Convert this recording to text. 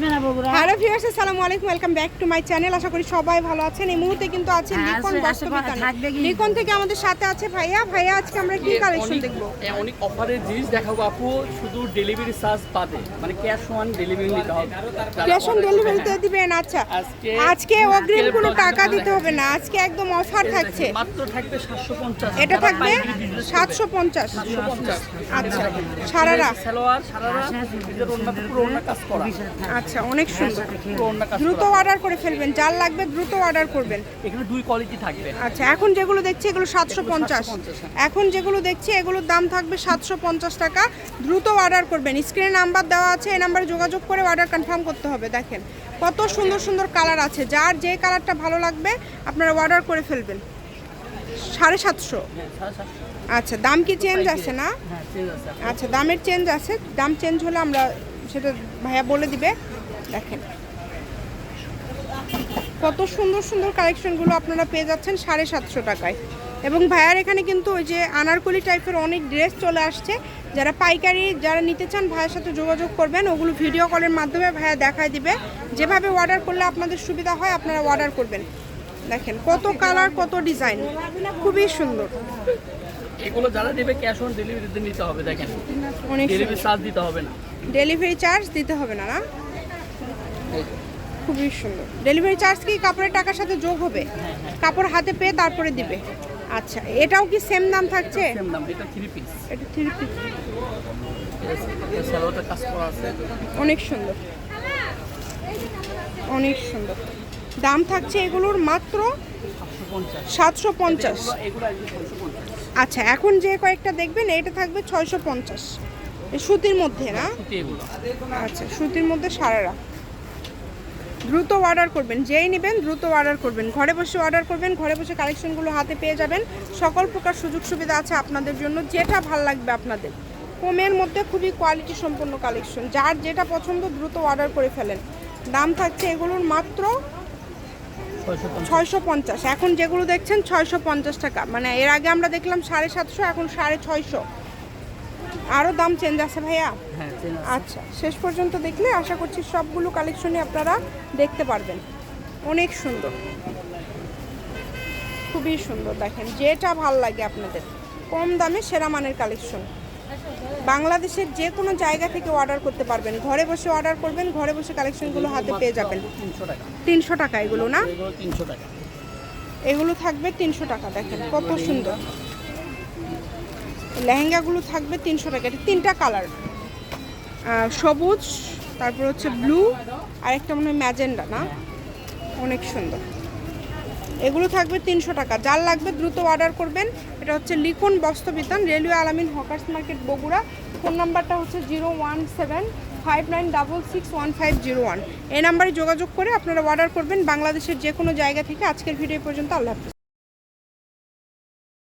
Me Bogura. Hello viewers আসসালামু আলাইকুম welcome back to my channel. আশা করি সবাই ভালো আছেন। এই মুহূর্তে কিন্তু আছে হ্যাঁ, থাকবে কি? লিকন থেকে আমাদের সাথে আছে ভাইয়া। ভাইয়া আজকে আমরা কি কালেকশন দেখব? অনেক অফারের জিনিস দেখাবো আপু। শুধু ডেলিভারি চার্জ বাদে মানে ক্যাশ অন ডেলিভারি নিতে হবে। ক্যাশ অন ডেলিভারিতে দিবেন আচ্ছা। আজকে- আজকে অগ্রিম কোনো টাকা দিতে হবে না। আজকে একদম অফার থাকছে। মাত্র থাকবে সাতশো পঞ্চাশ। এটা থাকবে সাতশো পঞ্চাশ। আচ্ছা। সারারা। সালোয়ার সারারা। পুরো অন্য কাজ করা। আচ্ছা অনেক সুন্দর। অন্য কাজ দ্রুত অর্ডার করে ফেলবেন যার লাগবে দ্রুত অর্ডার করবেন। এখানে দুই কোয়ালিটি থাকবে। আচ্ছা এখন যেগুলো দেখছি এগুলো সাতশো পঞ্চাশ। 750 এখন যেগুলো দেখছি এগুলোর দাম থাকবে সাতশো পঞ্চাশ টাকা। দ্রুত অর্ডার করবেন। স্ক্রিনে নাম্বার দেওয়া আছে এই নাম্বারে যোগাযোগ করে অর্ডার কনফার্ম করতে হবে। দেখেন কত সুন্দর সুন্দর কালার আছে। যার যে কালারটা ভালো লাগবে আপনারা অর্ডার করে ফেলবেন। সাড়ে সাতশো। হ্যাঁ সাড়ে সাতশো। আচ্ছা দাম কি চেঞ্জ আছে না? হ্যাঁ আচ্ছা দামের চেঞ্জ আছে। দাম চেঞ্জ হলে আমরা সেটা ভাইয়া বলে দিবে। দেখেন। কত সুন্দর সুন্দর কালেকশনগুলো আপনারা পেয়ে যাচ্ছেন সাড়ে সাতশো টাকায়। এবং ভাইয়ার এখানে কিন্তু ওই যে আনারকলি টাইপের অনেক ড্রেস চলে আসছে। যারা পাইকারি যারা নিতে চান ভাইয়ের সাথে যোগাযোগ করবেন ওগুলো ভিডিও কলের মাধ্যমে ভাইয়া দেখায় দিবে। যেভাবে অর্ডার করলে আপনাদের সুবিধা হয় আপনারা অর্ডার করবেন। দেখেন কত কালার কত ডিজাইন খুবই সুন্দর। এগুলো যারা নেবে ক্যাশ অন ডেলিভারিতে নিতে হবে দেখেন। অনেক ডেলিভারি চার্জ দিতে হবে না। ডেলিভারি চার্জ দিতে হবে না না? খুবই সুন্দর। ডেলিভারি চার্জ কি কাপড়ের টাকার সাথে যোগ হবে? কাপড় হাতে পেয়ে তারপরে দিবে। আচ্ছা এটাও কি সেম দাম থাকছে? সেম দাম এটা থ্রি পিস এটা থ্রি পিস সালোয়ারটা কাজ করা আছে। অনেক সুন্দর। অনেক সুন্দর। দাম থাকছে এগুলোর মাত্র সাতশো পঞ্চাশ। আচ্ছা এখন যে কয়েকটা দেখবেন এটা থাকবে ছয়শো পঞ্চাশ। সুতির মধ্যে না? আচ্ছা সুতির মধ্যে সারারা। দ্রুত অর্ডার করবেন, যেই নেবেন দ্রুত অর্ডার করবেন। ঘরে বসে অর্ডার করবেন, ঘরে বসে কালেকশনগুলো হাতে পেয়ে যাবেন। সকল প্রকার সুযোগ সুবিধা আছে আপনাদের জন্য, যেটা ভালো লাগবে আপনাদের। কমের মধ্যে খুবই কোয়ালিটি সম্পন্ন কালেকশন যার যেটা পছন্দ দ্রুত অর্ডার করে ফেলেন। দাম থাকছে এগুলোর মাত্র ছয়শো পঞ্চাশ। এখন যেগুলো দেখছেন ছয়শো পঞ্চাশ টাকা। মানে এর আগে আমরা দেখলাম সাড়ে সাতশো, এখন সাড়ে ছয়শো। আরও দাম চেঞ্জ আছে ভাইয়া? হ্যাঁ আচ্ছা শেষ পর্যন্ত দেখলে আশা করছি সবগুলো কালেকশনই আপনারা দেখতে পারবেন। অনেক সুন্দর। খুবই সুন্দর দেখেন যেটা ভালো লাগে আপনাদের। কম দামে সেরা মানের কালেকশন বাংলাদেশের যে কোনো জায়গা থেকে অর্ডার করতে পারবেন। ঘরে বসে অর্ডার করবেন ঘরে বসে কালেকশনগুলো হাতে পেয়ে যাবেন। তিনশো টাকা। এগুলো না? তিনশো টাকা। এগুলো থাকবে তিনশো টাকা দেখেন কত সুন্দর। লেহেঙ্গাগুলো থাকবে তিনশো টাকা। এটা তিনটা কালার। সবুজ, তারপর হচ্ছে ব্লু আর একটা মনে হয় ম্যাজেন্ডা, না? অনেক সুন্দর। এগুলো থাকবে তিনশো টাকা। যার লাগবে দ্রুত অর্ডার করবেন। এটা হচ্ছে Likhon Bastrabitan, railway Alamin hawkers market, Bogura. Phone নাম্বারটা হচ্ছে zero one seven five nine double six one five zero one. এই নাম্বারে যোগাযোগ করে আপনারা অর্ডার করবেন। বাংলাদেশের যে কোনো জায়গা থেকে আজকের ভিডিও পর্যন্ত আল্লাহ হাফিজ।